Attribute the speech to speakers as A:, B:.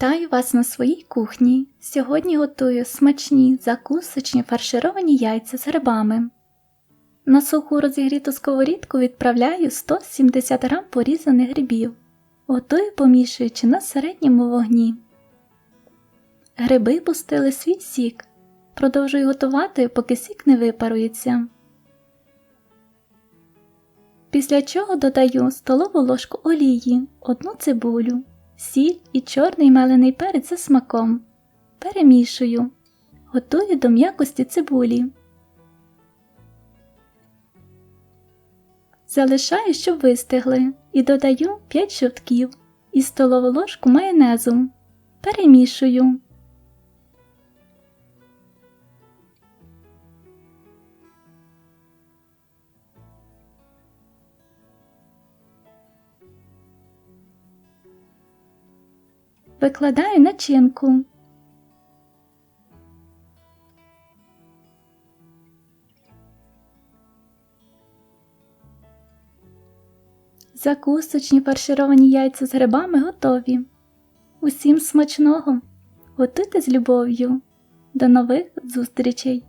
A: Вітаю вас на своїй кухні. Сьогодні готую смачні закусочні фаршировані яйця з грибами. На суху розігріту сковорідку відправляю 170 г порізаних грибів. Готую помішуючи на середньому вогні. Гриби пустили свій сік. Продовжую готувати, поки сік не випарується. Після чого додаю столову ложку олії, одну цибулю, сіль і чорний мелений перець за смаком. Перемішую. Готую до м'якості цибулі. Залишаю, щоб вистигли, і додаю 5 жовтків і столову ложку майонезу. Перемішую. Викладаю начинку. Закусочні фаршировані яйця з грибами готові. Усім смачного! Готуйте з любов'ю. До нових зустрічей!